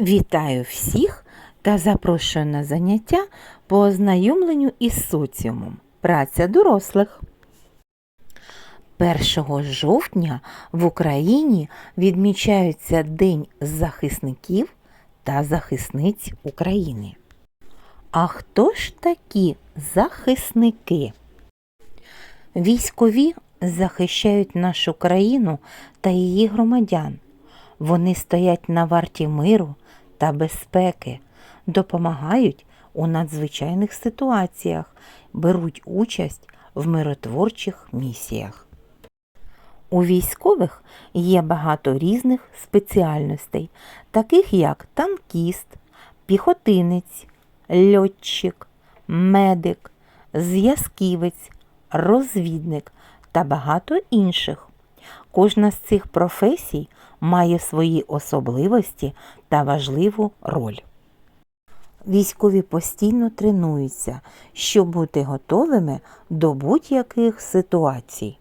Вітаю всіх та запрошую на заняття по ознайомленню із соціумом. Праця дорослих. 1 жовтня в Україні відмічається День захисників та захисниць України. А хто ж такі захисники? Військові захищають нашу країну та її громадян. Вони стоять на варті миру та безпеки, допомагають у надзвичайних ситуаціях, беруть участь в миротворчих місіях. У військових є багато різних спеціальностей, таких як танкіст, піхотинець, льотчик, медик, зв'язківець, розвідник та багато інших. Кожна з цих професій має свої особливості та важливу роль. Військові постійно тренуються, щоб бути готовими до будь-яких ситуацій.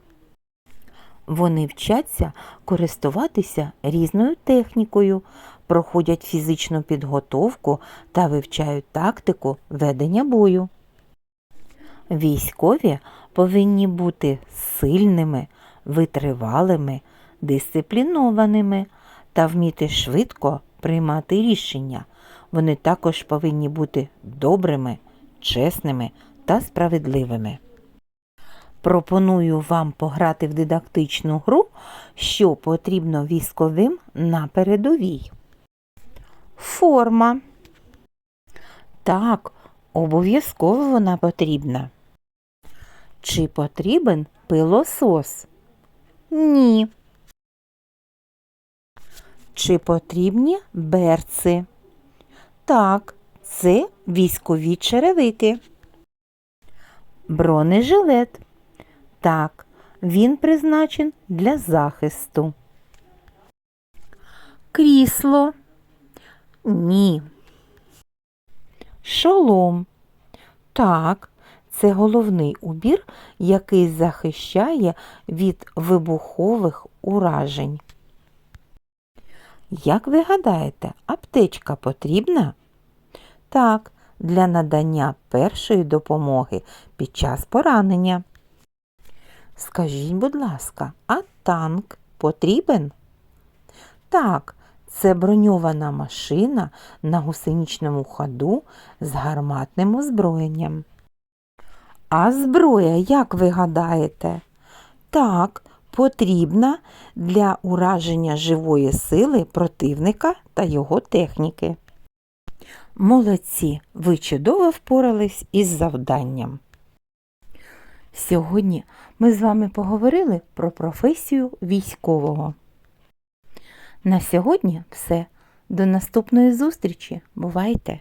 Вони вчаться користуватися різною технікою, проходять фізичну підготовку та вивчають тактику ведення бою. Військові повинні бути сильними, витривалими, дисциплінованими та вміти швидко приймати рішення. Вони також повинні бути добрими, чесними та справедливими. Пропоную вам пограти в дидактичну гру, що потрібно військовим на передовій. Форма. Так, обов'язково вона потрібна. Чи потрібен пилосос? Ні. Чи потрібні берци? Так, це військові черевики. Бронежилет. Так, він призначен для захисту. Крісло. Ні. Шолом. Так, це головний убір, який захищає від вибухових уражень. Як ви гадаєте, аптечка потрібна? Так, для надання першої допомоги під час поранення. Скажіть, будь ласка, а танк потрібен? Так, це броньована машина на гусеничному ходу з гарматним озброєнням. А зброя, як ви гадаєте? Так, потрібна для ураження живої сили противника та його техніки. Молодці, ви чудово впорались із завданням. Сьогодні ми з вами поговорили про професію військового. На сьогодні все. До наступної зустрічі. Бувайте!